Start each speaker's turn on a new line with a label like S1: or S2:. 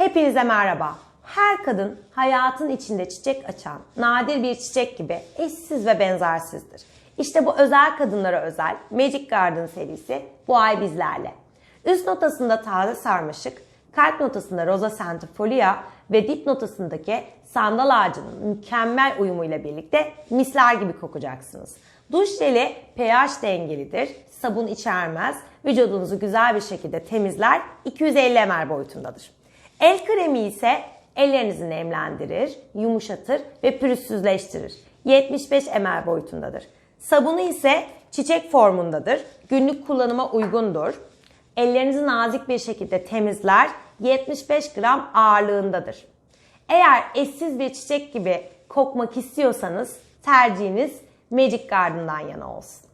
S1: Hepinize merhaba. Her kadın hayatın içinde çiçek açan nadir bir çiçek gibi eşsiz ve benzersizdir. İşte bu özel kadınlara özel Magic Garden serisi bu ay bizlerle. Üst notasında taze sarmaşık, kalp notasında rosa centifolia ve dip notasındaki sandal ağacının mükemmel uyumuyla birlikte misler gibi kokacaksınız. Duş jeli pH dengelidir, sabun içermez, vücudunuzu güzel bir şekilde temizler, 250 ml boyutundadır. El kremi ise ellerinizi nemlendirir, yumuşatır ve pürüzsüzleştirir. 75 ml boyutundadır. Sabunu ise çiçek formundadır. Günlük kullanıma uygundur. Ellerinizi nazik bir şekilde temizler. 75 gram ağırlığındadır. Eğer eşsiz bir çiçek gibi kokmak istiyorsanız tercihiniz Magic Garden'dan yana olsun.